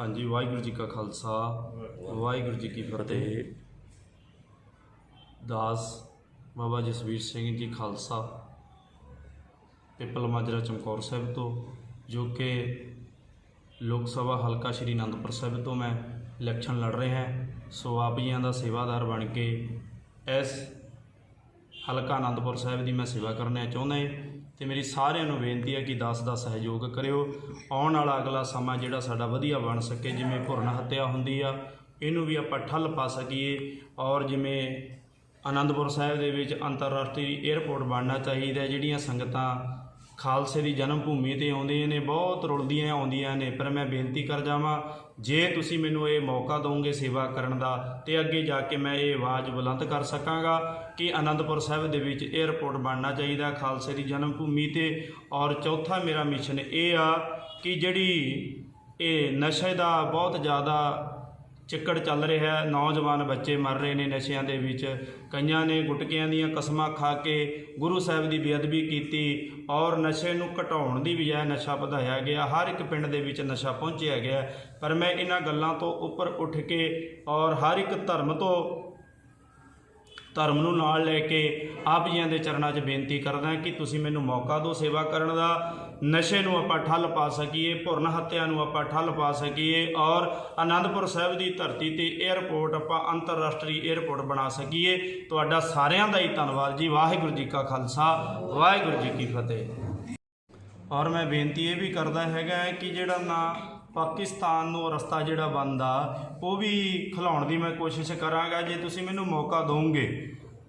ਹਾਂਜੀ, ਵਾਹਿਗੁਰੂ ਜੀ ਕਾ ਖਾਲਸਾ, ਵਾਹਿਗੁਰੂ ਜੀ ਕੀ ਫਤਿਹ। ਦਾਸ ਬਾਬਾ ਜਸਵੀਰ ਸਿੰਘ ਜੀ ਖਾਲਸਾ ਪਿੱਪਲ ਮਾਜਰਾ ਚਮਕੌਰ ਸਾਹਿਬ ਤੋਂ, ਜੋ ਕਿ ਲੋਕ ਸਭਾ ਹਲਕਾ ਸ਼੍ਰੀ ਅਨੰਦਪੁਰ ਸਾਹਿਬ ਤੋਂ ਮੈਂ ਇਲੈਕਸ਼ਨ ਲੜ ਰਿਹਾ ਸੋ ਆਪ ਜੀਆਂ ਦਾ ਸੇਵਾਦਾਰ ਬਣ ਕੇ ਇਸ ਹਲਕਾ ਅਨੰਦਪੁਰ ਸਾਹਿਬ ਦੀ ਮੈਂ ਸੇਵਾ ਕਰਨਾ ਚਾਹੁੰਦਾ ਹਾਂ। ਤੇ ਮੇਰੀ ਸਾਰਿਆਂ ਨੂੰ ਬੇਨਤੀ ਹੈ ਕਿ ਦਾਸ ਦਾ ਸਹਿਯੋਗ ਕਰਿਓ। ਆਉਣ ਵਾਲਾ ਅਗਲਾ ਸਮਾਂ ਜਿਹੜਾ ਸਾਡਾ ਵਧੀਆ ਬਣ ਸਕੇ, ਜਿਵੇਂ ਭੁਰਨ ਹੱਤਿਆ ਹੁੰਦੀ ਆ, ਇਹਨੂੰ ਵੀ ਆਪਾਂ ਠੱਲ ਪਾ ਸਕੀਏ। ਔਰ ਜਿਵੇਂ ਆਨੰਦਪੁਰ ਸਾਹਿਬ ਦੇ ਵਿੱਚ ਅੰਤਰਰਾਸ਼ਟਰੀ 에ਅਰਪੋਰਟ ਬਣਨਾ ਚਾਹੀਦਾ ਜਿਹੜੀਆਂ ਸੰਗਤਾਂ ਖਾਲਸੇ ਦੀ ਜਨਮ ਭੂਮੀ ਤੇ ਆਉਂਦੀਆਂ ਨੇ, ਬਹੁਤ ਰੁਲਦੀਆਂ ਆਉਂਦੀਆਂ ਨੇ, ਪਰ ਮੈਂ ਬੇਨਤੀ ਕਰ ਜਾਵਾਂ, ਜੇ ਤੁਸੀਂ ਮੈਨੂੰ ਇਹ ਮੌਕਾ ਦਿਓਗੇ ਸੇਵਾ ਕਰਨ ਦਾ, ਤੇ ਅੱਗੇ ਜਾ ਕੇ ਮੈਂ ਇਹ ਆਵਾਜ਼ ਬੁਲੰਦ ਕਰ ਸਕਾਂਗਾ ਕਿ ਆਨੰਦਪੁਰ ਸਾਹਿਬ ਦੇ ਵਿੱਚ 에ਅਰਪੋਰਟ ਬਣਨਾ ਚਾਹੀਦਾ, ਖਾਲਸੇ ਦੀ ਜਨਮ ਭੂਮੀ ਤੇ। ਔਰ ਚੌਥਾ ਮੇਰਾ ਮਿਸ਼ਨ ਇਹ ਆ ਕਿ ਜਿਹੜੀ ਇਹ ਨਸ਼ੇ ਦਾ ਬਹੁਤ ਜ਼ਿਆਦਾ ਚਿੱਕੜ ਚੱਲ ਰਿਹਾ ਹੈ। ਨੌਜਵਾਨ ਬੱਚੇ ਮਰ ਰਹੇ ਨੇ ਨਸ਼ਿਆਂ ਦੇ ਵਿੱਚ। ਕਈਆਂ ਨੇ ਗੁਟਕਿਆਂ ਦੀਆਂ ਕਸਮਾਂ ਖਾ ਕੇ ਗੁਰੂ ਸਾਹਿਬ ਦੀ ਬੇਅਦਬੀ ਕੀਤੀ ਔਰ ਨਸ਼ੇ ਨੂੰ ਘਟਾਉਣ ਦੀ ਬਜਾਏ ਨਸ਼ਾ ਵਧਾਇਆ ਗਿਆ। ਹਰ ਇੱਕ ਪਿੰਡ ਦੇ ਵਿੱਚ ਨਸ਼ਾ ਪਹੁੰਚਿਆ ਗਿਆ। ਪਰ ਮੈਂ ਇਹਨਾਂ ਗੱਲਾਂ ਤੋਂ ਉੱਪਰ ਉੱਠ ਕੇ ਔਰ ਹਰ ਇੱਕ ਧਰਮ ਤੋਂ ਧਰਮ ਨੂੰ ਨਾਲ ਲੈ ਕੇ ਆਪ ਜੀਆਂ ਦੇ ਚਰਨਾਂ 'ਚ ਬੇਨਤੀ ਕਰਦਾ ਕਿ ਤੁਸੀਂ ਮੈਨੂੰ ਮੌਕਾ ਦਿਓ ਸੇਵਾ ਕਰਨ ਦਾ। ਨਸ਼ੇ ਨੂੰ ਆਪਾਂ ਠੱਲ ਪਾ ਸਕੀਏ, ਭੁਰਨ ਹੱਤਿਆ ਨੂੰ ਆਪਾਂ ਠੱਲ ਪਾ ਸਕੀਏ ਔਰ ਆਨੰਦਪੁਰ ਸਾਹਿਬ ਦੀ ਧਰਤੀ ਤੇ 에ਅਰਪੋਰਟ ਆਪਾਂ ਅੰਤਰਰਾਸ਼ਟਰੀ 에ਅਰਪੋਰਟ ਬਣਾ ਸਕੀਏ। ਤੁਹਾਡਾ ਸਾਰਿਆਂ ਦਾ ਹੀ ਧੰਨਵਾਦ ਜੀ। ਵਾਹਿਗੁਰੂ ਜੀ ਕਾ ਖਾਲਸਾ, ਵਾਹਿਗੁਰੂ ਜੀ ਕੀ ਫਤਿਹ। ਔਰ ਮੈਂ ਬੇਨਤੀ ਇਹ ਵੀ ਕਰਦਾ ਹੈਗਾ ਕਿ ਜਿਹੜਾ ਨਾ ਪਾਕਿਸਤਾਨ ਨੂੰ ਰਸਤਾ ਜਿਹੜਾ ਬੰਦ ਉਹ ਵੀ ਖਿਲਾਉਣ ਦੀ ਮੈਂ ਕੋਸ਼ਿਸ਼ ਕਰਾਂਗਾ। ਜੇ ਤੁਸੀਂ ਮੈਨੂੰ ਮੌਕਾ ਦਿਓਗੇ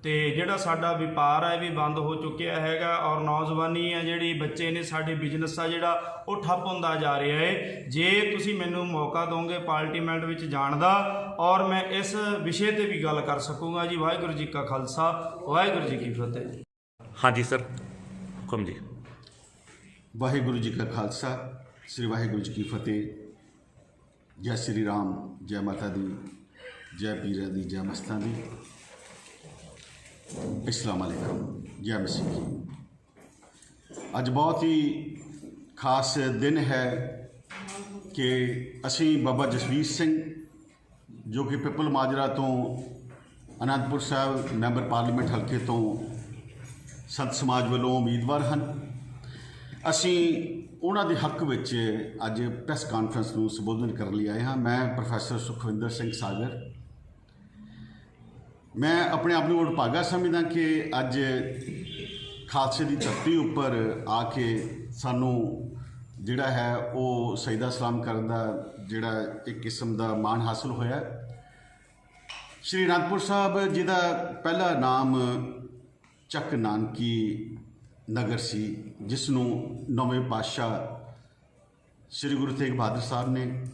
ਤੇ ਜਿਹੜਾ ਸਾਡਾ ਵਪਾਰ ਹੈ ਇਹ ਵੀ ਬੰਦ ਹੋ ਚੁੱਕਿਆ ਹੈਗਾ ਔਰ ਨੌਜਵਾਨੀ ਹੈ ਜਿਹੜੀ ਬੱਚੇ ਨੇ ਸਾਡੇ ਬਿਜ਼ਨਸ ਆ ਜਿਹੜਾ ਉਹ ਠੱਪ ਹੁੰਦਾ ਜਾ ਰਿਹਾ ਹੈ ਜੇ ਤੁਸੀਂ ਮੈਨੂੰ ਮੌਕਾ ਦਿਓਗੇ ਪਾਰਲੀਮੈਂਟ ਵਿੱਚ ਜਾਣ ਦਾ ਔਰ ਮੈਂ ਇਸ ਵਿਸ਼ੇ ਤੇ ਵੀ ਗੱਲ ਕਰ ਸਕੂੰਗਾ ਜੀ। ਵਾਹਿਗੁਰੂ ਜੀ ਕਾ ਖਾਲਸਾ ਵਾਹਿਗੁਰੂ ਜੀ ਕੀ ਫਤਿਹ। ਹਾਂਜੀ ਸਰ ਹੁਕਮ ਜੀ। ਵਾਹਿਗੁਰੂ ਜੀ ਕਾ ਖਾਲਸਾ ਸ੍ਰੀ ਵਾਹਿਗੁਰੂ ਜੀ ਕੀ ਫਤਿਹ। ਜੈ ਸ੍ਰੀ ਰਾਮ, ਜੈ ਮਾਤਾ ਦੀ, ਜੈ ਪੀਰਾਂ ਦੀ, ਜੈ ਮਸਤਾਂ ਦੀ। ਅਸਲਾਮ ਅਲੈਕਮ, ਜੈ ਮਸੀਹ। ਅੱਜ ਬਹੁਤ ਹੀ ਖਾਸ ਦਿਨ ਹੈ ਕਿ ਅਸੀਂ ਬਾਬਾ ਜਸਵੀਰ ਸਿੰਘ, ਜੋ ਕਿ ਪਿੱਪਲ ਮਾਜਰਾ ਤੋਂ ਅਨੰਦਪੁਰ ਸਾਹਿਬ ਮੈਂਬਰ ਪਾਰਲੀਮੈਂਟ ਹਲਕੇ ਤੋਂ ਸੰਤ ਸਮਾਜ ਵੱਲੋਂ ਉਮੀਦਵਾਰ ਹਨ। ਅਸੀਂ ਉਹਨਾਂ ਦੇ ਹੱਕ ਵਿੱਚ ਅੱਜ ਪ੍ਰੈਸ ਕਾਨਫਰੰਸ ਨੂੰ ਸੰਬੋਧਨ ਕਰਨ ਲਈ ਆਏ ਹਾਂ। ਮੈਂ ਪ੍ਰੋਫੈਸਰ ਸੁਖਵਿੰਦਰ ਸਿੰਘ ਸਾਗਰ। ਮੈਂ ਆਪਣੇ ਆਪ ਨੂੰ ਵਡਭਾਗਾ ਸਮਝਦਾ ਕਿ ਅੱਜ ਖਾਲਸੇ ਦੀ ਧਰਤੀ ਉੱਪਰ ਆ ਕੇ ਸਾਨੂੰ ਜਿਹੜਾ ਹੈ ਉਹ ਸਜਦਾ ਸਲਾਮ ਕਰਨ ਦਾ ਜਿਹੜਾ ਇੱਕ ਕਿਸਮ ਦਾ ਮਾਣ ਹਾਸਲ ਹੋਇਆ। ਸ਼੍ਰੀ ਅਨੰਦਪੁਰ ਸਾਹਿਬ ਜਿਹਦਾ ਪਹਿਲਾ ਨਾਮ ਚੱਕ ਨਾਨਕੀ ਨਗਰ ਸੀ, ਜਿਸ ਨੂੰ ਨੌਵੇਂ ਪਾਤਸ਼ਾਹ ਸ੍ਰੀ ਗੁਰੂ ਤੇਗ ਬਹਾਦਰ ਸਾਹਿਬ ਨੇ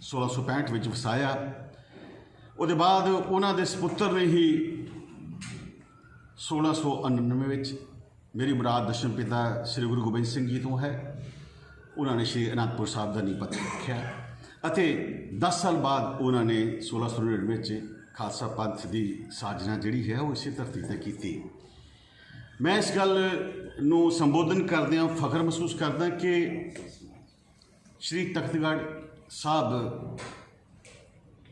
1665 ਵਿੱਚ ਵਸਾਇਆ। ਉਹਦੇ ਬਾਅਦ ਉਹਨਾਂ ਦੇ ਸਪੁੱਤਰ ਨੇ ਹੀ 1699 ਵਿੱਚ ਮੇਰੀ ਮੁਰਾਦ ਦਸ਼ਮ ਪਿਤਾ ਸ੍ਰੀ ਗੁਰੂ ਗੋਬਿੰਦ ਸਿੰਘ ਜੀ ਤੋਂ ਹੈ। ਉਹਨਾਂ ਨੇ ਸ਼੍ਰੀ ਅਨੰਦਪੁਰ ਸਾਹਿਬ ਦਾ ਨੀਂਹ ਪੱਥਰ ਰੱਖਿਆ ਅਤੇ 10 ਸਾਲ ਬਾਅਦ ਉਹਨਾਂ ਨੇ 1699 ਵਿੱਚ ਖਾਲਸਾ ਪੰਥ ਦੀ ਸਾਜਨਾ ਜਿਹੜੀ ਹੈ ਉਹ ਇਸੇ ਧਰਤੀ ਤੇ ਕੀਤੀ। ਮੈਂ ਇਸ ਗੱਲ ਨੂੰ ਸੰਬੋਧਨ ਕਰਦਿਆਂ ਫਖਰ ਮਹਿਸੂਸ ਕਰਦਾ ਕਿ ਸ਼੍ਰੀ ਤਖਤਗੜ੍ਹ ਸਾਹਿਬ,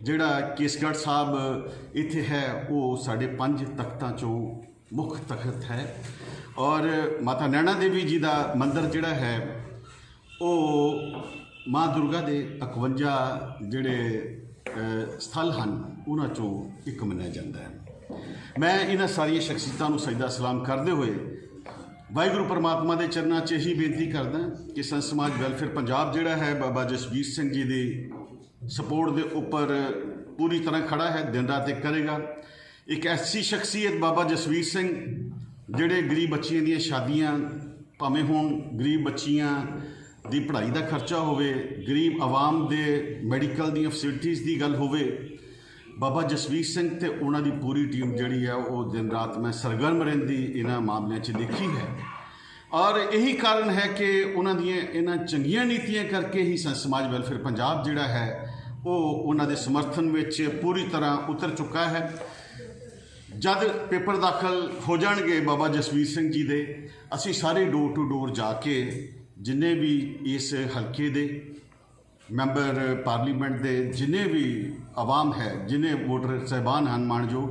ਜਿਹੜਾ ਕੇਸਗੜ੍ਹ ਸਾਹਿਬ ਇੱਥੇ ਹੈ, ਉਹ ਸਾਡੇ ਪੰਜ ਤਖਤਾਂ ਚੋਂ ਮੁੱਖ ਤਖਤ ਹੈ। ਔਰ ਮਾਤਾ ਨੈਣਾ ਦੇਵੀ ਜੀ ਦਾ ਮੰਦਿਰ ਜਿਹੜਾ ਹੈ, ਉਹ ਮਾਂ ਦੁਰਗਾ ਦੇ 51 ਜਿਹੜੇ ਸਥਲ ਹਨ, ਉਹਨਾਂ ਚੋਂ ਇੱਕ ਮੰਨਿਆ ਜਾਂਦਾ ਹੈ। ਮੈਂ ਇਹਨਾਂ ਸਾਰੀਆਂ ਸ਼ਖਸੀਅਤਾਂ ਨੂੰ ਸਜਦਾ ਸਲਾਮ ਕਰਦੇ ਹੋਏ ਵਾਹਿਗੁਰੂ ਪਰਮਾਤਮਾ ਦੇ ਚਰਨਾਂ 'ਚ ਇਹੀ ਬੇਨਤੀ ਕਰਦਾ ਕਿ ਸੰਤ ਸਮਾਜ ਵੈਲਫੇਅਰ ਪੰਜਾਬ ਜਿਹੜਾ ਹੈ ਬਾਬਾ ਜਸਵੀਰ ਸਿੰਘ ਜੀ ਦੀ ਸਪੋਰਟ ਦੇ ਉੱਪਰ ਪੂਰੀ ਤਰ੍ਹਾਂ ਖੜਾ ਹੈ, ਦਿਨ ਰਾਤ ਇੱਕ ਕਰੇਗਾ। ਇੱਕ ਐਸੀ ਸ਼ਖਸੀਅਤ ਬਾਬਾ ਜਸਵੀਰ ਸਿੰਘ ਜਿਹੜੇ ਗਰੀਬ ਬੱਚੀਆਂ ਦੀਆਂ ਸ਼ਾਦੀਆਂ ਭਾਵੇਂ ਹੋਣ ਗਰੀਬ ਬੱਚੀਆਂ ਦੀ ਪੜ੍ਹਾਈ ਦਾ ਖਰਚਾ ਹੋਵੇ, ਗਰੀਬ ਆਵਾਮ ਦੇ ਮੈਡੀਕਲ ਦੀਆਂ ਫੈਸਿਲਿਟੀਆਂ ਦੀ ਗੱਲ ਹੋਵੇ ਬਾਬਾ ਜਸਵੀਰ ਸਿੰਘ ਤੇ ਉਹਨਾਂ ਦੀ ਪੂਰੀ ਟੀਮ ਜਿਹੜੀ ਹੈ, ਉਹ ਦਿਨ ਰਾਤ ਮੈਂ ਸਰਗਰਮ ਰਹਿੰਦੀ ਇਹਨਾਂ ਮਾਮਲਿਆਂ 'ਚ ਦੇਖੀ ਹੈ। ਔਰ ਇਹੀ ਕਾਰਨ ਹੈ ਕਿ ਉਹਨਾਂ ਦੀਆਂ ਇਹਨਾਂ ਚੰਗੀਆਂ ਨੀਤੀਆਂ ਕਰਕੇ ਹੀ ਸਮਾਜ ਵੈਲਫੇਅਰ ਪੰਜਾਬ ਜਿਹੜਾ ਹੈ, ਉਹ ਉਹਨਾਂ ਦੇ ਸਮਰਥਨ ਵਿੱਚ ਪੂਰੀ ਤਰ੍ਹਾਂ ਉਤਰ ਚੁੱਕਾ ਹੈ। ਜਦ ਪੇਪਰ ਦਾਖਲ ਹੋ ਜਾਣਗੇ ਬਾਬਾ ਜਸਵੀਰ ਸਿੰਘ ਜੀ ਦੇ, ਅਸੀਂ ਸਾਰੇ ਡੋਰ ਟੂ ਡੋਰ ਜਾ ਕੇ ਜਿੰਨੇ ਵੀ ਇਸ ਹਲਕੇ ਦੇ ਮੈਂਬਰ ਪਾਰਲੀਮੈਂਟ ਦੇ ਜਿੰਨੇ ਵੀ ਆਵਾਮ ਹੈ, ਜਿੰਨੇ ਵੋਟਰ ਸਹਿਬਾਨ ਹਨ ਮਾਣਯੋਗ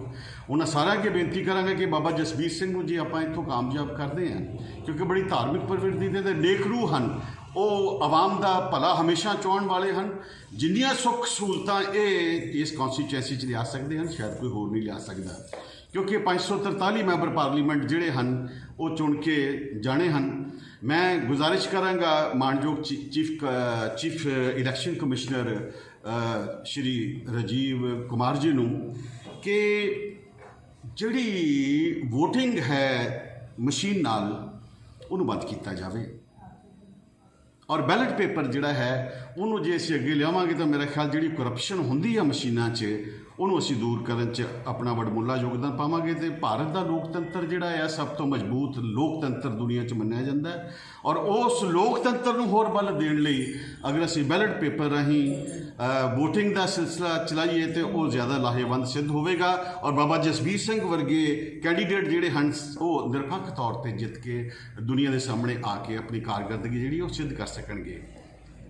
ਉਹਨਾਂ ਸਾਰਿਆਂ ਅੱਗੇ ਬੇਨਤੀ ਕਰਾਂਗੇ ਕਿ ਬਾਬਾ ਜਸਬੀਰ ਸਿੰਘ ਨੂੰ ਜੀ ਆਪਾਂ ਇੱਥੋਂ ਕਾਮਯਾਬ ਕਰਦੇ ਹਾਂ, ਕਿਉਂਕਿ ਬੜੀ ਧਾਰਮਿਕ ਪ੍ਰਵਿਰਤੀ ਦੇ ਤੇ ਨੇਕ ਰੂਹ ਹਨ। ਉਹ ਆਵਾਮ ਦਾ ਭਲਾ ਹਮੇਸ਼ਾ ਚਾਹਣ ਵਾਲੇ ਹਨ। ਜਿੰਨੀਆਂ ਸੁੱਖ ਸਹੂਲਤਾਂ ਇਹ ਇਸ ਕਨਸਟੀਚੁਐਂਸੀ 'ਚ ਲਿਆ ਸਕਦੇ ਹਨ, ਸ਼ਾਇਦ ਕੋਈ ਹੋਰ ਨਹੀਂ ਲਿਆ ਸਕਦਾ। ਕਿਉਂਕਿ 543 ਮੈਂਬਰ ਪਾਰਲੀਮੈਂਟ ਜਿਹੜੇ ਹਨ, ਉਹ ਚੁਣ ਕੇ ਜਾਣੇ ਹਨ। ਮੈਂ ਗੁਜ਼ਾਰਿਸ਼ ਕਰਾਂਗਾ ਮਾਨਯੋਗ ਚੀ- chief chief election commissioner Shri Rajiv Kumar ji ਨੂੰ ਕਿ ਜਿਹੜੀ VOTING ਹੈ ਮਸ਼ੀਨ ਨਾਲ ਉਹਨੂੰ ਬੰਦ ਕੀਤਾ ਜਾਵੇ। ਔਰ ਬੈਲਟ ਪੇਪਰ ਜਿਹੜਾ ਹੈ ਉਹਨੂੰ ਜੇ ਅਸੀਂ ਅੱਗੇ ਲਿਆਵਾਂਗੇ ਤਾਂ ਮੇਰਾ ਖਿਆਲ ਜਿਹੜੀ ਕਰਪਸ਼ਨ ਹੁੰਦੀ ਆ ਮਸ਼ੀਨਾਂ 'ਚ ਉਹਨੂੰ ਅਸੀਂ ਦੂਰ ਕਰਨ 'ਚ ਆਪਣਾ ਵੱਡਮੁੱਲਾ ਯੋਗਦਾਨ ਪਾਵਾਂਗੇ ਤੇ ਭਾਰਤ ਦਾ ਲੋਕਤੰਤਰ ਜਿਹੜਾ ਆ, ਸਭ ਤੋਂ ਮਜ਼ਬੂਤ ਲੋਕਤੰਤਰ ਦੁਨੀਆ 'ਚ ਮੰਨਿਆ ਜਾਂਦਾ ਹੈ। ਔਰ ਉਸ ਲੋਕਤੰਤਰ ਨੂੰ ਹੋਰ ਬਲ ਦੇਣ ਲਈ ਅਗਰ ਅਸੀਂ ਬੈਲਟ ਪੇਪਰ ਰਾਹੀਂ VOTING ਦਾ ਸਿਲਸਿਲਾ ਚਲਾਈਏ ਤੇ ਉਹ ਜ਼ਿਆਦਾ ਲਾਹੇਵੰਦ ਸਿੱਧ ਹੋਵੇਗਾ। ਔਰ ਬਾਬਾ ਜਸਬੀਰ ਸਿੰਘ ਵਰਗੇ ਕੈਂਡੀਡੇਟ ਜਿਹੜੇ ਹਨ, ਉਹ ਨਿਰਪੱਖ ਤੌਰ ਤੇ ਜਿੱਤ ਕੇ ਦੁਨੀਆ ਦੇ ਸਾਹਮਣੇ ਆ ਕੇ ਆਪਣੀ ਕਾਰਗਰਦਗੀ ਜਿਹੜੀ ਉਹ ਸਿੱਧ ਕਰ ਸਕਣਗੇ।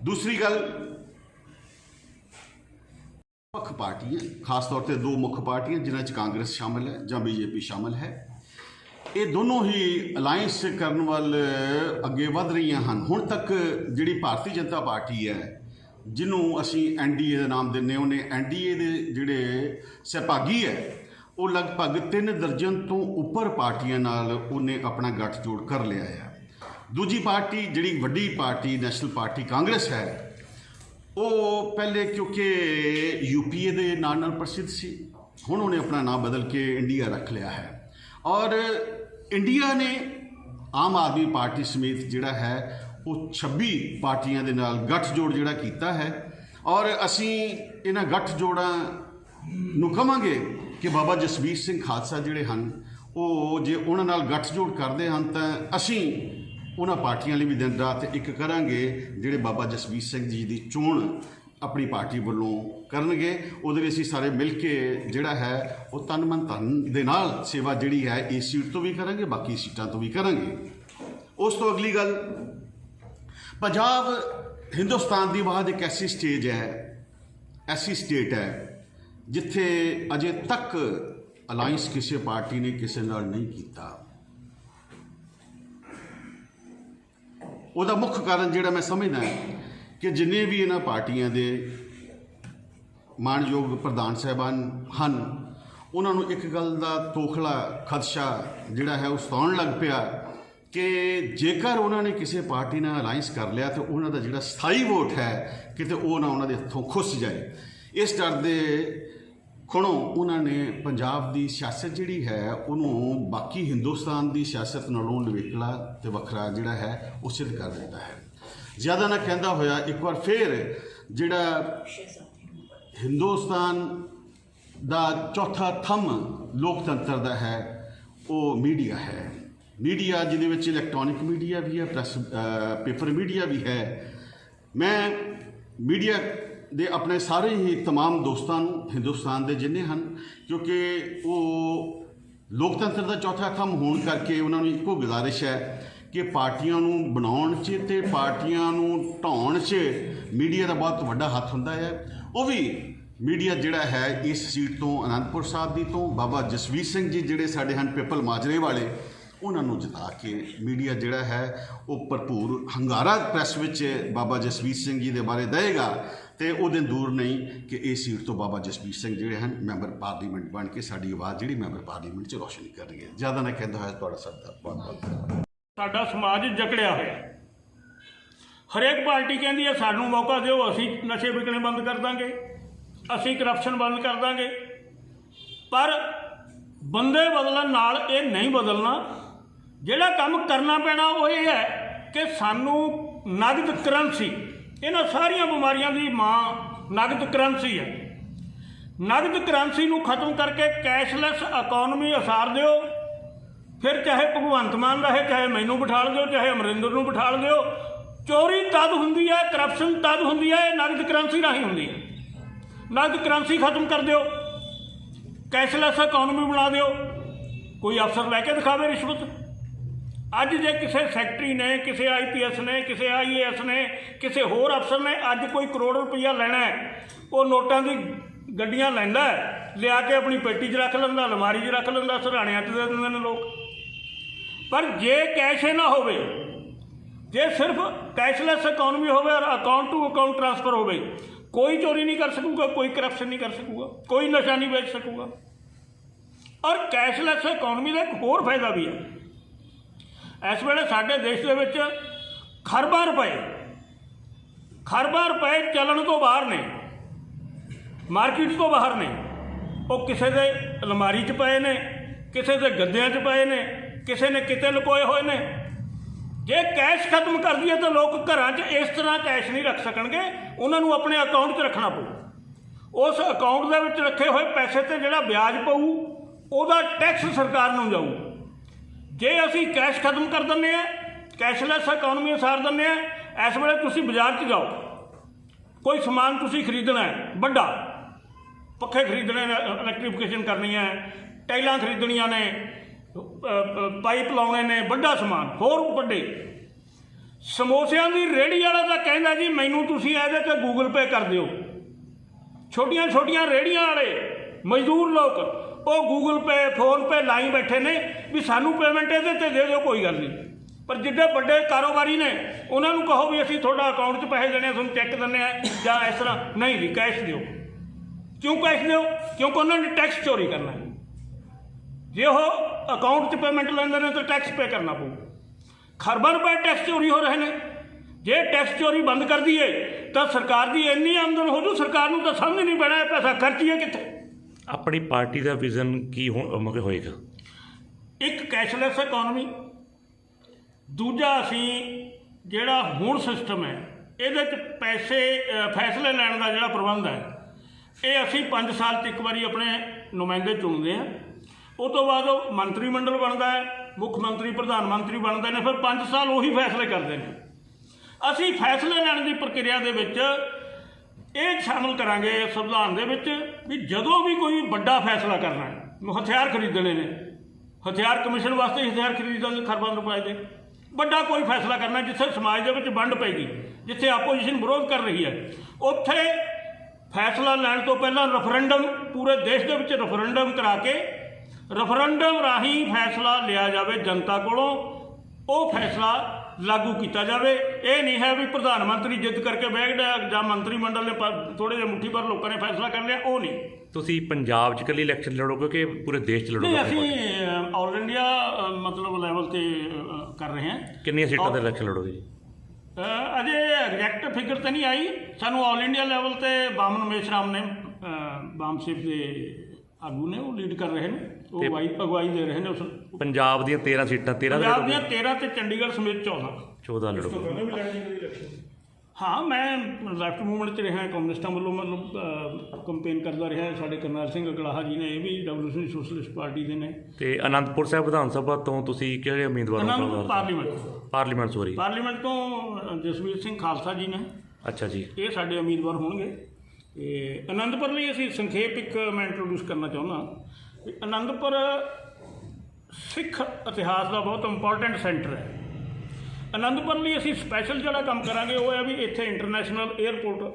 ਦੂਸਰੀ ਗੱਲ ਵੱਖ ਪਾਰਟੀਆਂ, ਖਾਸ ਤੌਰ ਤੇ ਦੋ ਮੁੱਖ ਪਾਰਟੀਆਂ ਜਿਨ੍ਹਾਂ 'ਚ ਕਾਂਗਰਸ ਸ਼ਾਮਲ ਹੈ ਜਾਂ ਬੀਜੇਪੀ ਸ਼ਾਮਲ ਹੈ, ਇਹ ਦੋਨੋਂ ਹੀ ਅਲਾਈਅੰਸ ਕਰਨ ਵੱਲ ਅੱਗੇ ਵਧ ਰਹੀਆਂ ਹਨ। ਹੁਣ ਤੱਕ ਜਿਹੜੀ ਭਾਰਤੀ ਜਨਤਾ ਪਾਰਟੀ ਹੈ, ਜਿਹਨੂੰ ਅਸੀਂ ਐਨਡੀਏ ਦਾ ਨਾਮ ਦਿੰਨੇ ਉਹਨੇ ਐਨਡੀਏ ਦੇ ਜਿਹੜੇ ਸਹਿਭਾਗੀ ਹੈ, ਉਹ ਲਗਭਗ 3 ਦਰਜਨ ਤੋਂ ਉੱਪਰ ਪਾਰਟੀਆਂ ਨਾਲ ਉਹਨੇ ਆਪਣਾ ਗੱਠਜੋੜ ਕਰ ਲਿਆ ਹੈ। ਦੂਜੀ ਪਾਰਟੀ, ਜਿਹੜੀ ਵੱਡੀ ਪਾਰਟੀ, ਨੈਸ਼ਨਲ ਪਾਰਟੀ ਕਾਂਗਰਸ ਹੈ ਉਹ ਪਹਿਲੇ ਕਿਉਂਕਿ ਯੂਪੀਏ ਦੇ ਨਾਂ ਨਾਲ ਪ੍ਰਸਿੱਧ ਸੀ, ਹੁਣ ਉਹਨੇ ਆਪਣਾ ਨਾਮ ਬਦਲ ਕੇ ਇੰਡੀਆ ਰੱਖ ਲਿਆ ਹੈ। ਔਰ ਇੰਡੀਆ ਨੇ ਆਮ ਆਦਮੀ ਪਾਰਟੀ ਸਮੇਤ ਜਿਹੜਾ ਹੈ, ਉਹ 26 ਪਾਰਟੀਆਂ ਦੇ ਨਾਲ ਗੱਠਜੋੜ ਜਿਹੜਾ ਕੀਤਾ ਹੈ। ਔਰ ਅਸੀਂ ਇਹਨਾਂ ਗੱਠਜੋੜਾਂ ਨੂੰ ਕਹਾਂਗੇ ਕਿ ਬਾਬਾ ਜਸਵੀਰ ਸਿੰਘ ਖਾਲਸਾ ਜਿਹੜੇ ਹਨ, ਉਹ ਜੇ ਉਹਨਾਂ ਨਾਲ ਗੱਠਜੋੜ ਕਰਦੇ ਹਨ ਤਾਂ ਅਸੀਂ ਉਹਨਾਂ ਪਾਰਟੀਆਂ ਲਈ ਵੀ ਦਿਨ ਰਾਤ ਇੱਕ ਕਰਾਂਗੇ, ਜਿਹੜੇ ਬਾਬਾ ਜਸਵੀਰ ਸਿੰਘ ਜੀ ਦੀ ਚੋਣ ਆਪਣੀ ਪਾਰਟੀ ਵੱਲੋਂ ਕਰਨਗੇ, ਉਹਦੇ ਲਈ ਅਸੀਂ ਸਾਰੇ ਮਿਲ ਕੇ ਜਿਹੜਾ ਹੈ, ਉਹ ਤਨ ਮਨ ਧਨ ਦੇ ਨਾਲ ਸੇਵਾ ਜਿਹੜੀ ਹੈ, ਇਸ ਸੀਟ ਤੋਂ ਵੀ ਕਰਾਂਗੇ, ਬਾਕੀ ਸੀਟਾਂ ਤੋਂ ਵੀ ਕਰਾਂਗੇ। ਉਸ ਤੋਂ ਅਗਲੀ ਗੱਲ, ਪੰਜਾਬ ਹਿੰਦੁਸਤਾਨ ਦੀ ਬਾਅਦ ਇੱਕ ਐਸੀ ਸਟੇਜ ਹੈ, ਐਸੀ ਸਟੇਟ ਹੈ, ਜਿੱਥੇ ਅਜੇ ਤੱਕ ਅਲਾਈਅੰਸ ਕਿਸੇ ਪਾਰਟੀ ਨੇ ਕਿਸੇ ਨਾਲ ਨਹੀਂ ਕੀਤਾ। ਉਹਦਾ ਮੁੱਖ ਕਾਰਨ ਜਿਹੜਾ ਮੈਂ ਸਮਝਦਾ ਕਿ ਜਿੰਨੇ ਵੀ ਇਹਨਾਂ ਪਾਰਟੀਆਂ ਦੇ ਮਾਨਯੋਗ ਪ੍ਰਧਾਨ ਸਾਹਿਬਾਨ ਹਨ, ਉਹਨਾਂ ਨੂੰ ਇੱਕ ਗੱਲ ਦਾ ਤੋਖਲਾ, ਖਦਸ਼ਾ ਜਿਹੜਾ ਹੈ ਉਹ ਸਤਾਉਣ ਲੱਗ ਪਿਆ ਕਿ ਜੇਕਰ ਉਹਨਾਂ ਨੇ ਕਿਸੇ ਪਾਰਟੀ ਨਾਲ ਅਲਾਈਅੰਸ ਕਰ ਲਿਆ ਤੇ ਉਹਨਾਂ ਦਾ ਜਿਹੜਾ ਸਥਾਈ ਵੋਟ ਹੈ ਕਿਤੇ ਉਹ ਨਾ ਉਹਨਾਂ ਦੇ ਹੱਥੋਂ ਖੁੱਸ ਜਾਏ। ਇਸ ਡਰ ਦੇ ਖਣੋ ਉਹਨਾਂ ਨੇ ਪੰਜਾਬ ਦੀ ਸਿਆਸਤ ਜਿਹੜੀ ਹੈ, ਉਹਨੂੰ ਬਾਕੀ ਹਿੰਦੁਸਤਾਨ ਦੀ ਸਿਆਸਤ ਨਾਲੋਂ ਨਿਵੇਕਲਾ ਤੇ ਵੱਖਰਾ ਜਿਹੜਾ ਹੈ, ਉਹ ਸਿੱਧ ਕਰ ਦਿੱਤਾ ਹੈ। ਜ਼ਿਆਦਾ ਨਾ ਕਹਿੰਦਾ ਹੋਇਆ, ਇੱਕ ਵਾਰ ਫੇਰ ਜਿਹੜਾ ਹਿੰਦੁਸਤਾਨ ਦਾ ਚੌਥਾ ਥੰਮ ਲੋਕਤੰਤਰ ਦਾ ਹੈ, ਉਹ ਮੀਡੀਆ ਹੈ। ਮੀਡੀਆ ਜਿਹਦੇ ਵਿੱਚ ਇਲੈਕਟ੍ਰੋਨਿਕ ਮੀਡੀਆ ਵੀ ਹੈ, ਪ੍ਰੈਸ ਪੇਪਰ ਮੀਡੀਆ ਵੀ ਹੈ। ਮੈਂ ਮੀਡੀਆ ਦੇ ਆਪਣੇ ਸਾਰੇ ਹੀ तमाम ਦੋਸਤਾਂ ਨੂੰ ਹਿੰਦੁਸਤਾਨ ਦੇ ਜਿੰਨੇ ਹਨ ਕਿਉਂਕਿ ਉਹ ਲੋਕਤੰਤਰ ਦਾ ਚੌਥਾ ਥੰਮ ਹੋਣ ਕਰਕੇ ਉਹਨਾਂ ਨੂੰ ਇੱਕੋ ਗੁਜ਼ਾਰਿਸ਼ ਹੈ ਕਿ ਪਾਰਟੀਆਂ ਨੂੰ ਬਣਾਉਣ 'ਚ ਤੇ ਪਾਰਟੀਆਂ ਨੂੰ ਢਾਉਣ 'ਚ ਮੀਡੀਆ ਦਾ ਬਹੁਤ ਵੱਡਾ ਹੱਥ ਹੁੰਦਾ ਹੈ ਉਹ ਵੀ ਮੀਡੀਆ ਜਿਹੜਾ ਹੈ ਇਸ ਸੀਟ ਤੋਂ ਅਨੰਦਪੁਰ ਸਾਹਿਬ ਦੀ ਤੋਂ ਬਾਬਾ ਜਸਵੀਰ ਸਿੰਘ ਜੀ ਜਿਹੜੇ ਸਾਡੇ ਹਨ ਪਿੱਪਲ ਮਾਜਰੇ ਵਾਲੇ ਉਹਨਾਂ ਨੂੰ ਜਿਤਾ ਕੇ ਮੀਡੀਆ ਜਿਹੜਾ ਹੈ ਉਹ ਭਰਪੂਰ ਹੰਗਾਰਾ ਪ੍ਰੈਸ ਵਿੱਚ ਬਾਬਾ ਜਸਵੀਰ ਸਿੰਘ ਜੀ ਦੇ ਬਾਰੇ ਦੇਗਾ ਤੇ ਉਹ ਦਿਨ ਦੂਰ ਨਹੀਂ ਕਿ ਇਹ ਸੀਟ ਤੋਂ ਬਾਬਾ ਜਸਵੀਰ ਸਿੰਘ ਜਿਹੜੇ ਹਨ, ਮੈਂਬਰ ਪਾਰਲੀਮੈਂਟ ਬਣ ਕੇ ਸਾਡੀ ਆਵਾਜ਼ ਜਿਹੜੀ ਮੈਂਬਰ ਪਾਰਲੀਮੈਂਟ 'ਚ ਰੋਸ਼ਨ ਕਰਨਗੇ ਜ਼ਿਆਦਾ ਨਾ ਕਹਿੰਦਾ ਹੋਇਆ ਤੁਹਾਡਾ ਸਭ ਬਹੁਤ ਬਹੁਤ ਸਾਡਾ ਸਮਾਜ ਜਕੜਿਆ ਹੋਇਆ ਹਰੇਕ ਪਾਰਟੀ ਕਹਿੰਦੀ ਹੈ, ਸਾਨੂੰ ਮੌਕਾ ਦਿਓ, ਅਸੀਂ ਨਸ਼ੇ ਵਿਕਣੇ ਬੰਦ ਕਰ ਦਾਂਗੇ, ਅਸੀਂ ਕਰਪਸ਼ਨ ਬੰਦ ਕਰ ਦਾਂਗੇ। ਪਰ ਬੰਦੇ ਬਦਲਣ ਨਾਲ ਇਹ ਨਹੀਂ ਬਦਲਣਾ ਜਿਹੜਾ ਕੰਮ ਕਰਨਾ ਪੈਣਾ ਉਹ ਇਹ ਹੈ ਕਿ ਸਾਨੂੰ ਨਗਦ ਕਰੰਸੀ, ਇਹਨਾਂ ਸਾਰੀਆਂ ਬਿਮਾਰੀਆਂ ਦੀ ਮਾਂ ਨਗਦ ਕਰੰਸੀ ਹੈ। ਨਗਦ ਕਰੰਸੀ ਨੂੰ ਖਤਮ ਕਰਕੇ ਕੈਸ਼ਲੈਸ ਇਕਨੋਮੀ ਅਸਾਰ ਦਿਓ। ਫਿਰ ਚਾਹੇ ਭਗਵੰਤ ਮਾਨ ਰਹੇ, ਚਾਹੇ ਮੈਨੂੰ ਬਿਠਾ ਦਿਓ ਚਾਹੇ ਅਮਰਿੰਦਰ ਨੂੰ ਬਿਠਾ ਦਿਓ ਚੋਰੀ ਤਦ ਹੁੰਦੀ ਹੈ ਕਰਪਸ਼ਨ ਤਦ ਹੁੰਦੀ ਹੈ, ਇਹ ਨਗਦ ਕਰੰਸੀ ਰਾਹੀਂ ਹੁੰਦੀ ਹੈ। ਨਗਦ ਕਰੰਸੀ ਖਤਮ ਕਰ ਦਿਓ। ਕੈਸ਼ਲੈਸ ਇਕਨੋਮੀ ਬਣਾ ਦਿਓ। ਕੋਈ ਅਫਸਰ ਲੈ ਕੇ ਦਿਖਾਵੇ ਰਿਸ਼ਵਤ। ਅੱਜ ਜੇ ਕਿਸੇ ਸੈਕਟਰੀ ਨੇ, ਕਿਸੇ ਆਈਪੀਐਸ ਨੇ, ਕਿਸੇ ਆਈਏਐਸ ਨੇ, ਕਿਸੇ ਹੋਰ ਅਫਸਰ ਨੇ ਅੱਜ ਕੋਈ ਕਰੋੜ ਰੁਪਈਆ ਲੈਣਾ ਉਹ ਨੋਟਾਂ ਦੀ ਗੱਡੀਆਂ ਲੈਂਦਾ ਲਿਆ ਕੇ ਆਪਣੀ ਪੇਟੀ 'ਚ ਰੱਖ ਲੈਂਦਾ, ਅਲਮਾਰੀ 'ਚ ਰੱਖ ਲੈਂਦਾ, ਸਰਾਣਿਆਂ 'ਚ ਦੇ ਦਿੰਦੇ ਨੇ ਲੋਕ। ਪਰ ਜੇ ਕੈਸ਼ ਹੀ ਨਾ ਹੋਵੇ, ਜੇ ਸਿਰਫ ਕੈਸ਼ਲੈਸ ਇਕਨੋਮੀ ਹੋਵੇ ਔਰ ਅਕਾਊਂਟ ਟੂ ਅਕਾਊਂਟ ਟ੍ਰਾਂਸਫਰ ਹੋਵੇ, ਕੋਈ ਚੋਰੀ ਨਹੀਂ ਕਰ ਸਕੂਗਾ, ਕੋਈ ਕਰਪਸ਼ਨ ਨਹੀਂ ਕਰ ਸਕੂਗਾ, ਕੋਈ ਨਸ਼ਾ ਨਹੀਂ ਵੇਚ ਸਕੂਗਾ। ਔਰ ਕੈਸ਼ਲੈਸ ਇਕਨੋਮੀ ਦਾ ਇੱਕ ਹੋਰ ਫਾਇਦਾ ਵੀ ਹੈ। ਇਸ ਵੇਲੇ ਸਾਡੇ ਦੇਸ਼ ਦੇ ਵਿੱਚ ਖਰਬਾਂ ਰੁਪਏ ਖਰਬਾਂ ਰੁਪਏ ਚੱਲਣ ਤੋਂ ਬਾਹਰ ਨੇ, ਮਾਰਕੀਟ ਤੋਂ ਬਾਹਰ ਨੇ, ਉਹ ਕਿਸੇ ਦੇ ਅਲਮਾਰੀ 'ਚ ਪਏ ਨੇ, ਕਿਸੇ ਦੇ ਗੱਦਿਆਂ 'ਚ ਪਏ ਨੇ, ਕਿਸੇ ਨੇ ਕਿਤੇ ਲੁਕੋਏ ਹੋਏ ਨੇ। ਜੇ ਕੈਸ਼ ਖਤਮ ਕਰ ਦਈਏ ਤਾਂ ਲੋਕ ਘਰਾਂ 'ਚ ਇਸ ਤਰ੍ਹਾਂ ਕੈਸ਼ ਨਹੀਂ ਰੱਖ ਸਕਣਗੇ, ਉਹਨਾਂ ਨੂੰ ਆਪਣੇ ਅਕਾਊਂਟ 'ਚ ਰੱਖਣਾ ਪਊ। ਉਸ ਅਕਾਊਂਟ ਦੇ ਵਿੱਚ ਰੱਖੇ ਹੋਏ ਪੈਸੇ ਤੇ ਜਿਹੜਾ ਵਿਆਜ ਪਊ, ਉਹਦਾ ਟੈਕਸ ਸਰਕਾਰ ਨੂੰ ਜਾਊ। ਜੇ ਅਸੀਂ ਕੈਸ਼ ਖਤਮ ਕਰ ਦਿੰਦੇ ਆ ਕੈਸ਼ਲੈਸ ਇਕਨੋਮੀ ਸਾਰ ਦਿੰਦੇ ਆ ਇਸ ਵੇਲੇ ਤੁਸੀਂ ਬਾਜ਼ਾਰ 'ਚ ਜਾਓ। ਕੋਈ ਸਮਾਨ ਤੁਸੀਂ ਖਰੀਦਣਾ ਹੈ, ਵੱਡਾ। ਪੱਖੇ ਖਰੀਦਣੇ ਨੇ ਇਲੈਕਟ੍ਰੀਫਿਕੇਸ਼ਨ ਕਰਨੀ ਹੈ, ਟਾਈਲਾਂ ਖਰੀਦਣੀਆਂ ਨੇ ਪਾਈਪ ਲਾਉਣੇ ਨੇ, ਵੱਡਾ ਸਮਾਨ, ਹੋਰ ਵੱਡੇ। ਸਮੋਸਿਆਂ ਦੀ ਰੇਹੜੀ ਵਾਲਾ ਤਾਂ ਕਹਿੰਦਾ ਜੀ, ਮੈਨੂੰ ਤੁਸੀਂ ਇਹਦੇ ਤੇ ਗੂਗਲ ਪੇ ਕਰ ਦਿਓ। ਛੋਟੀਆਂ ਛੋਟੀਆਂ ਰੇਹੜੀਆਂ ਵਾਲੇ, ਮਜ਼ਦੂਰ ਲੋਕ ਉਹ ਗੂਗਲ ਪੇ ਫੋਨ ਪੇ ਲਾਈ ਬੈਠੇ ਨੇ ਵੀ ਸਾਨੂੰ ਪੇਮੈਂਟ ਇਹਦੇ ਤੇ ਦੇ ਦਿਓ, ਕੋਈ ਗੱਲ ਨਹੀਂ। ਪਰ ਜਿੱਡੇ ਵੱਡੇ ਕਾਰੋਬਾਰੀ ਨੇ, ਉਹਨਾਂ ਨੂੰ ਕਹੋ ਵੀ ਅਸੀਂ ਤੁਹਾਡਾ ਅਕਾਊਂਟ 'ਚ ਪੈਸੇ ਦੇਣੇ ਆ, ਤੁਹਾਨੂੰ ਚੈੱਕ ਦਿੰਦੇ ਆ, ਜਾਂ ਇਸ ਤਰ੍ਹਾਂ। ਨਹੀਂ ਵੀ ਕੈਸ਼ ਦਿਓ। ਕਿਉਂ ਕੈਸ਼ ਦਿਓ? ਕਿਉਂਕਿ ਉਹਨਾਂ ਨੇ ਟੈਕਸ ਚੋਰੀ ਕਰਨਾ ਜੇ ਉਹ ਅਕਾਊਂਟ 'ਚ ਪੇਮੈਂਟ ਲੈਂਦੇ ਨੇ, ਤਾਂ ਟੈਕਸ ਪੇ ਕਰਨਾ ਪਊ। ਖਰਬਾਂ ਰੁਪਏ ਟੈਕਸ ਚੋਰੀ ਹੋ ਰਹੇ ਨੇ। ਜੇ ਟੈਕਸ ਚੋਰੀ ਬੰਦ ਕਰ ਦਈਏ, ਤਾਂ ਸਰਕਾਰ ਦੀ ਇੰਨੀ ਆਮਦਨ ਹੋ ਜੂ, ਸਰਕਾਰ ਨੂੰ ਤਾਂ ਸਮਝ ਨਹੀਂ ਪੈਣਾ, ਇਹ ਪੈਸਾ ਖਰਚੀਏ ਕਿੱਥੇ? ਆਪਣੀ ਪਾਰਟੀ ਦਾ ਵਿਜ਼ਨ ਕੀ ਹੋ- ਮਤਲਬ ਹੋਏਗਾ? ਇੱਕ ਕੈਸ਼ਲੈਸ ਇਕਨੋਮੀ ਦੂਜਾ ਅਸੀਂ ਜਿਹੜਾ ਹੁਣ ਸਿਸਟਮ ਹੈ, ਇਹਦੇ 'ਚ ਪੈਸੇ ਫੈਸਲੇ ਲੈਣ ਦਾ ਜਿਹੜਾ ਪ੍ਰਬੰਧ ਹੈ, ਇਹ ਅਸੀਂ 5 ਸਾਲ 'ਚ ਇੱਕ ਵਾਰੀ ਆਪਣੇ ਨੁਮਾਇੰਦੇ ਚੁਣਦੇ ਹਾਂ। ਉਹ ਤੋਂ ਬਾਅਦ ਉਹ ਮੰਤਰੀ ਮੰਡਲ ਬਣਦਾ ਹੈ, ਮੁੱਖ ਮੰਤਰੀ, ਪ੍ਰਧਾਨ ਮੰਤਰੀ ਬਣਦੇ ਨੇ, ਫਿਰ 5 ਸਾਲ ਉਹੀ ਫੈਸਲੇ ਕਰਦੇ ਨੇ। ਅਸੀਂ ਫੈਸਲੇ ਲੈਣ ਦੀ ਪ੍ਰਕਿਰਿਆ ਦੇ ਵਿੱਚ ਇਹ ਸ਼ਾਮਲ ਕਰਾਂਗੇ ਸੰਵਿਧਾਨ ਦੇ ਵਿੱਚ ਵੀ ਜਦੋਂ ਵੀ ਕੋਈ ਵੱਡਾ ਫੈਸਲਾ ਕਰਨਾ ਹੈ ਹਥਿਆਰ ਖਰੀਦਣੇ ਨੇ। ਹਥਿਆਰ ਕਮਿਸ਼ਨ ਵਾਸਤੇ ਹਥਿਆਰ ਖਰੀਦਣ ਖਰਬਾਂ ਰੁਪਏ ਦੇ ਵੱਡਾ ਕੋਈ ਫੈਸਲਾ ਕਰਨਾ ਜਿੱਥੇ ਸਮਾਜ ਦੇ ਵਿੱਚ ਵੰਡ ਪੈਗੀ ਜਿੱਥੇ ਆਪੋਜੀਸ਼ਨ ਵਿਰੋਧ ਕਰ ਰਹੀ ਹੈ, ਉੱਥੇ ਫੈਸਲਾ ਲੈਣ ਤੋਂ ਪਹਿਲਾਂ ਰੈਫਰੈਂਡਮ ਪੂਰੇ ਦੇਸ਼ ਦੇ ਵਿੱਚ ਰੈਫਰੈਂਡਮ ਕਰਾ ਕੇ ਰੈਫਰੈਂਡਮ ਰਾਹੀਂ ਫੈਸਲਾ ਲਿਆ ਜਾਵੇ ਜਨਤਾ ਕੋਲੋਂ, ਉਹ ਫੈਸਲਾ ਲਾਗੂ ਕੀਤਾ ਜਾਵੇ। ਇਹ ਨਹੀਂ ਹੈ ਵੀ ਪ੍ਰਧਾਨ ਮੰਤਰੀ ਜਿੱਦ ਕਰਕੇ ਬਹਿ ਗਿਆ ਜਾਂ ਮੰਤਰੀ ਮੰਡਲ ਨੇ ਥੋੜੇ ਜਿਹੇ ਮੁੱਠੀ ਭਰ ਲੋਕਾਂ ਨੇ ਫੈਸਲਾ ਕਰ ਲਿਆ ਉਹ ਨਹੀਂ। ਤੁਸੀਂ ਪੰਜਾਬ 'ਚ ਇਕੱਲੀ ਇਲੈਕਸ਼ਨ ਲੜੋਗੇ ਕਿ ਪੂਰੇ ਦੇਸ਼ 'ਚ ਲੜੋਗੇ ਨਹੀਂ ਅਸੀਂ ਆਲ ਇੰਡੀਆ ਮਤਲਬ ਲੈਵਲ ਤੇ ਕਰ ਰਹੇ ਹਾਂ? ਕਿੰਨੀਆਂ ਸੀਟਾਂ ਤੇ ਇਲੈਕਸ਼ਨ ਲੜੋਗੇ ਅਜੇ ਐਗਜ਼ੈਕਟ ਫਿਗਰ ਤੇ ਨਹੀਂ ਆਈ। ਸਾਨੂੰ ਆਲ ਇੰਡੀਆ ਲੈਵਲ ਤੇ ਬਾਮਨ ਮੇਸ਼ਰਾਮ ਨੇ ਅ, ਬਾਮ ਸਿਪ ਦੇ ਆਗੂ ਨੇ ਉਹ ਲੀਡ ਕਰ ਰਹੇ ਨੇ ਉਹ ਅਗਵਾਈ ਅਗਵਾਈ ਦੇ ਰਹੇ ਨੇ ਉਸ ਪੰਜਾਬ ਦੀਆਂ 13 ਸੀਟਾਂ 13 ਦੇ ਪੰਜਾਬ ਦੀਆਂ 13 ਤੇ ਚੰਡੀਗੜ੍ਹ ਸਮੇਤ 14 14 ਲੜੋਗੇ ਹਾਂ ਮੈਂ ਲੈਫਟ ਮੂਵਮੈਂਟ 'ਚ ਰਿਹਾ ਕਮਿਊਨਿਸਟਾਂ ਵੱਲੋਂ ਮਤਲਬ ਕੰਪੇਨ ਕਰਦਾ ਰਿਹਾ ਸਾਡੇ ਕਰਨਾਲ ਸਿੰਘ ਅਗਲਾਹਾ ਜੀ ਨੇ ਇਹ ਵੀ ਰੈਵੋਲੂਸ਼ਨਰੀ ਸੋਸ਼ਲਿਸਟ ਪਾਰਟੀ ਦੇ ਨੇ। ਤੇ ਅਨੰਦਪੁਰ ਸਾਹਿਬ ਵਿਧਾਨ ਸਭਾ ਤੋਂ ਤੁਸੀਂ ਕਿਹੜੇ ਉਮੀਦਵਾਰ ਪ੍ਰਵਾਨ ਪਾਰਲੀਮੈਂਟ। ਪਾਰਲੀਮੈਂਟ ਸੋਰੀ ਪਾਰਲੀਮੈਂਟ ਤੋਂ ਜਸਵੀਰ ਸਿੰਘ ਖਾਲਸਾ ਜੀ ਨੇ। ਅੱਛਾ ਜੀ। ਇਹ ਸਾਡੇ ਉਮੀਦਵਾਰ ਹੋਣਗੇ। ਤੇ ਆਨੰਦਪੁਰ ਲਈ ਅਸੀਂ ਸੰਖੇਪ ਇੱਕ ਮੈਂ ਇੰਟਰੋਡਿਊਸ ਕਰਨਾ ਚਾਹੁੰਦਾ। ਵੀ ਆਨੰਦਪੁਰ ਸਿੱਖ ਇਤਿਹਾਸ ਦਾ ਬਹੁਤ ਇੰਪੋਰਟੈਂਟ ਸੈਂਟਰ ਹੈ। ਆਨੰਦਪੁਰ ਲਈ ਅਸੀਂ ਸਪੈਸ਼ਲ ਜਿਹੜਾ ਕੰਮ ਕਰਾਂਗੇ, ਉਹ ਹੈ ਵੀ ਇੱਥੇ ਇੰਟਰਨੈਸ਼ਨਲ 에ਅਰਪੋਰਟ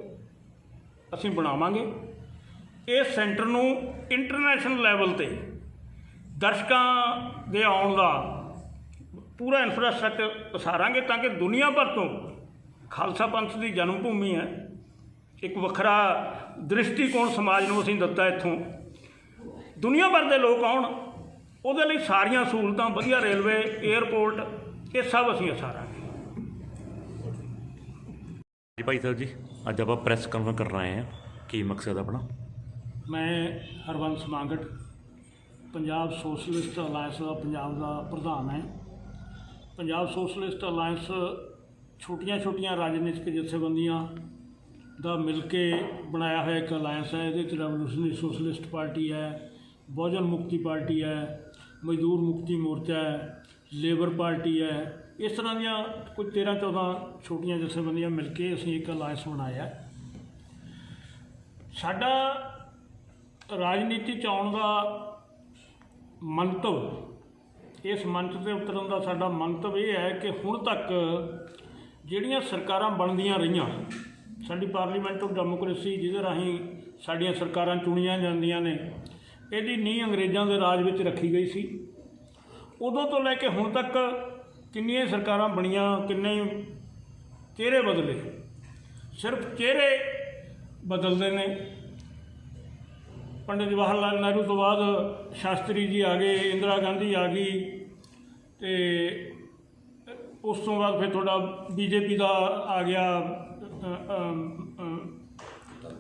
ਅਸੀਂ ਬਣਾਵਾਂਗੇ। ਇਸ ਸੈਂਟਰ ਨੂੰ ਇੰਟਰਨੈਸ਼ਨਲ ਲੈਵਲ ਤੇ ਦਰਸ਼ਕਾਂ ਦੇ ਆਉਣ ਦਾ ਪੂਰਾ ਇਨਫਰਾਸਟ੍ਰਕਚਰ ਉਸਾਰਾਂਗੇ ਤਾਂ ਕਿ ਦੁਨੀਆ ਭਰ ਤੋਂ ਖਾਲਸਾ ਪੰਥ ਦੀ ਜਨਮ ਭੂਮੀ ਹੈ। ਇੱਕ ਵੱਖਰਾ ਦ੍ਰਿਸ਼ਟੀਕੋਣ ਸਮਾਜ ਨੂੰ ਅਸੀਂ ਦਿੱਤਾ ਇੱਥੋਂ। ਦੁਨੀਆ ਭਰ ਦੇ ਲੋਕ ਆਉਣ ਉਹਦੇ ਲਈ ਸਾਰੀਆਂ ਸਹੂਲਤਾਂ ਵਧੀਆ ਰੇਲਵੇ 에ਅਰਪੋਰਟ ਇਹ ਸਭ ਅਸੀਂ ਉਸਾਰਾਂਗੇ। ਜੀ ਭਾਈ ਸਾਹਿਬ ਜੀ ਅੱਜ ਆਪਾਂ ਪ੍ਰੈਸ ਕਾਨਫਰੰਸ ਕਰਨ ਆਏ ਹਾਂ। ਕੀ ਮਕਸਦ ਆਪਣਾ? ਮੈਂ ਹਰਬੰਸ ਮਾਂਗਟ ਪੰਜਾਬ ਸੋਸ਼ਲਿਸਟ ਅਲਾਇੰਸ ਦਾ ਪੰਜਾਬ ਦਾ ਪ੍ਰਧਾਨ ਹੈ। ਪੰਜਾਬ ਸੋਸ਼ਲਿਸਟ ਅਲਾਇੰਸ ਛੋਟੀਆਂ-ਛੋਟੀਆਂ ਰਾਜਨੀਤਿਕ ਜਥੇਬੰਦੀਆਂ ਦਾ ਮਿਲ ਕੇ ਬਣਾਇਆ ਹੋਇਆ ਇੱਕ ਅਲਾਇੰਸ ਹੈ, ਇਹਦੇ 'ਚ ਰੈਵੋਲੂਸ਼ਨਰੀ ਸੋਸ਼ਲਿਸਟ ਪਾਰਟੀ ਹੈ, ਬਹੁਜਨ ਮੁਕਤੀ ਪਾਰਟੀ ਹੈ, ਮਜ਼ਦੂਰ ਮੁਕਤੀ ਮੋਰਚਾ ਹੈ, ਲੇਬਰ ਪਾਰਟੀ ਹੈ। ਇਸ ਤਰ੍ਹਾਂ ਦੀਆਂ ਕੋਈ 13 14 ਛੋਟੀਆਂ ਜਥੇਬੰਦੀਆਂ ਮਿਲ ਕੇ ਅਸੀਂ ਇੱਕ ਅਲਾਇੰਸ ਬਣਾਇਆ। ਸਾਡਾ ਰਾਜਨੀਤੀ ਚ ਆਉਣ ਦਾ ਮੰਤਵ, ਇਸ ਮੰਚ ਤੇ ਉਤਰਨ ਦਾ ਸਾਡਾ ਮੰਤਵ ਇਹ ਹੈ ਕਿ ਹੁਣ ਤੱਕ ਜਿਹੜੀਆਂ ਸਰਕਾਰਾਂ ਬਣਦੀਆਂ ਰਹੀਆਂ ਸਾਡੀ ਪਾਰਲੀਮੈਂਟ ਆਫ ਡੈਮੋਕ੍ਰੇਸੀ ਜਿਹਦੇ ਰਾਹੀਂ ਸਾਡੀਆਂ ਸਰਕਾਰਾਂ ਚੁਣੀਆਂ ਜਾਂਦੀਆਂ ਨੇ, ਇਹਦੀ ਨੀਂਹ ਅੰਗਰੇਜ਼ਾਂ ਦੇ ਰਾਜ ਵਿੱਚ ਰੱਖੀ ਗਈ ਸੀ। ਉਦੋਂ ਤੋਂ ਲੈ ਕੇ ਹੁਣ ਤੱਕ ਕਿੰਨੀਆਂ ਸਰਕਾਰਾਂ ਬਣੀਆਂ, ਕਿੰਨੇ ਚਿਹਰੇ ਬਦਲੇ। ਸਿਰਫ ਚਿਹਰੇ ਬਦਲਦੇ ਨੇ। ਪੰਡਿਤ ਜਵਾਹਰ ਲਾਲ ਨਹਿਰੂ ਤੋਂ ਬਾਅਦ ਸ਼ਾਸਤਰੀ ਜੀ ਆ ਗਏ, ਇੰਦਰਾ ਗਾਂਧੀ ਆ ਗਈ ਤੇ ਉਸ ਤੋਂ ਬਾਅਦ ਫਿਰ ਤੁਹਾਡਾ ਬੀਜੇਪੀ ਦਾ ਆ ਗਿਆ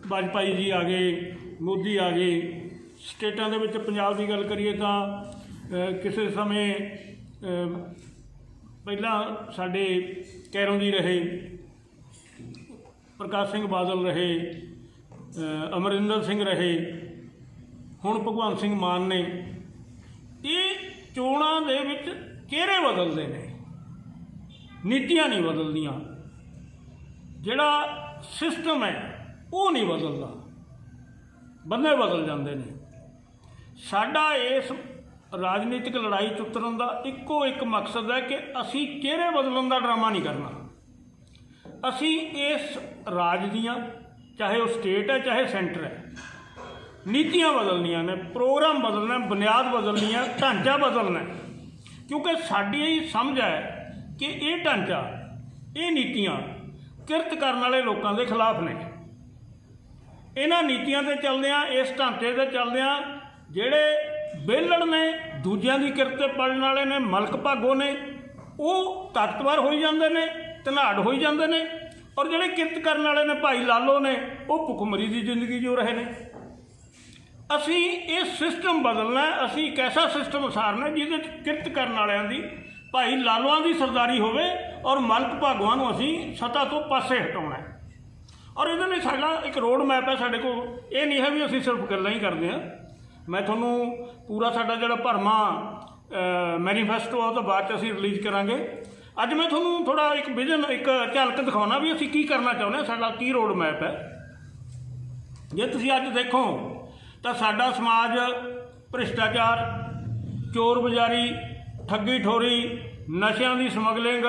ਵਾਜਪਾਈ ਜੀ ਆ ਗਏ, ਮੋਦੀ ਆ ਗਏ। ਸਟੇਟਾਂ ਦੇ ਵਿੱਚ ਪੰਜਾਬ ਦੀ ਗੱਲ ਕਰੀਏ ਤਾਂ ਕਿਸੇ ਸਮੇਂ ਪਹਿਲਾਂ ਸਾਡੇ ਕੈਰੋਂ ਜੀ ਰਹੇ, ਪ੍ਰਕਾਸ਼ ਸਿੰਘ ਬਾਦਲ ਰਹੇ ਅਮਰਿੰਦਰ ਸਿੰਘ ਰਹੇ, ਹੁਣ ਭਗਵੰਤ ਸਿੰਘ ਮਾਨ ਨੇ, ਇਹ ਚੋਣਾਂ ਦੇ ਵਿੱਚ ਚਿਹਰੇ ਬਦਲਦੇ ਨੇ? ਨੀਤੀਆਂ ਨਹੀਂ ਬਦਲਦੀਆਂ। ਜਿਹੜਾ ਸਿਸਟਮ ਹੈ, ਉਹ ਨਹੀਂ ਬਦਲਦਾ। ਬੰਦੇ ਬਦਲ ਜਾਂਦੇ ਨੇ। ਸਾਡਾ ਇਸ ਰਾਜਨੀਤਿਕ ਲੜਾਈ 'ਚ ਉਤਰਨ ਦਾ ਇੱਕੋ ਇੱਕ ਮਕਸਦ ਹੈ ਕਿ ਅਸੀਂ ਚਿਹਰੇ ਬਦਲਣ ਦਾ ਡਰਾਮਾ ਨਹੀਂ ਕਰਨਾ। ਅਸੀਂ ਇਸ ਰਾਜ ਦੀਆਂ, ਚਾਹੇ ਉਹ ਸਟੇਟ ਹੈ, ਚਾਹੇ ਸੈਂਟਰ ਹੈ, ਨੀਤੀਆਂ ਬਦਲਣੀਆਂ ਨੇ ਪ੍ਰੋਗਰਾਮ ਬਦਲਣਾ ਬੁਨਿਆਦ ਬਦਲਣੀ ਹੈ, ਢਾਂਚਾ ਬਦਲਣਾ ਕਿਉਂਕਿ ਸਾਡੀ ਇਹ ਸਮਝ ਹੈ ਕਿ ਇਹ ਢਾਂਚਾ, ਇਹ ਨੀਤੀਆਂ ਕਿਰਤ ਕਰਨ ਵਾਲੇ ਲੋਕਾਂ ਦੇ ਖਿਲਾਫ ਨੇ। ਇਹਨਾਂ ਨੀਤੀਆਂ ਤੇ ਚੱਲਦਿਆਂ ਇਸ ਢਾਂਚੇ ਤੇ ਚੱਲਦਿਆਂ ਜਿਹੜੇ ਵਿਹਲੜ ਨੇ, ਦੂਜਿਆਂ ਦੀ ਕਿਰਤ ਤੇ ਪੜਨ ਵਾਲੇ ਨੇ, ਮਲਕ ਭਾਗੋ ਨੇ, ਉਹ ਤਾਕਤਵਰ ਹੋਈ ਜਾਂਦੇ ਨੇ, ਧਨਾੜ ਹੋਈ ਜਾਂਦੇ ਨੇ, ਔਰ ਜਿਹੜੇ ਕਿਰਤ ਕਰਨ ਵਾਲੇ ਨੇ, ਭਾਈ ਲਾਲੋ ਨੇ, ਉਹ ਭੁੱਖਮਰੀ ਦੀ ਜ਼ਿੰਦਗੀ ਜੋ ਰਹੇ ਨੇ। ਅਸੀਂ ਇਹ ਸਿਸਟਮ ਬਦਲਣਾ, ਅਸੀਂ ਇੱਕ ਐਸਾ ਸਿਸਟਮ ਉਸਾਰਨਾ ਜਿਹਦੇ ਚ ਕਿਰਤ ਕਰਨ ਵਾਲਿਆਂ ਦੀ ਭਾਈ ਲਾਲੋਆਂ ਦੀ ਸਰਦਾਰੀ ਹੋਵੇ ਔਰ ਮਲਕ ਭਾਗਵਾਂ ਨੂੰ ਅਸੀਂ ਸਤਾ ਤੋਂ ਪਾਸੇ ਹਟਾਉਣਾ ਹੈ। ਔਰ ਇਹਦੇ ਲਈ ਸਾਡਾ ਇੱਕ ਰੋਡ ਮੈਪ ਹੈ ਸਾਡੇ ਕੋਲ। ਇਹ ਨਹੀਂ ਹੈ ਵੀ ਅਸੀਂ ਸਿਰਫ ਗੱਲਾਂ ਹੀ ਕਰਦੇ ਹਾਂ। ਮੈਂ ਤੁਹਾਨੂੰ ਪੂਰਾ ਸਾਡਾ ਜਿਹੜਾ ਭਰਮਾ ਮੈਨੀਫੈਸਟੋ ਆ, ਉਹ ਤੋਂ ਬਾਅਦ ਚ ਅਸੀਂ ਰਿਲੀਜ਼ ਕਰਾਂਗੇ। ਅੱਜ ਮੈਂ ਤੁਹਾਨੂੰ ਥੋੜਾ ਇੱਕ ਵਿਜ਼ਨ ਇੱਕ ਝਲਕ ਦਿਖਾਉਣਾ ਵੀ ਅਸੀਂ ਕੀ ਕਰਨਾ ਚਾਹੁੰਦੇ ਹਾਂ। ਸਾਡਾ ਕੀ ਰੋਡ ਮੈਪ ਹੈ? ਜੇ ਤੁਸੀਂ ਅੱਜ ਦੇਖੋ, ਤਾਂ ਸਾਡਾ ਸਮਾਜ, ਭ੍ਰਿਸ਼ਟਾਚਾਰ, ਚੋਰ ਬਜ਼ਾਰੀ ਠੱਗੀ ਠੋਰੀ ਨਸ਼ਿਆਂ ਦੀ ਸਮਗਲਿੰਗ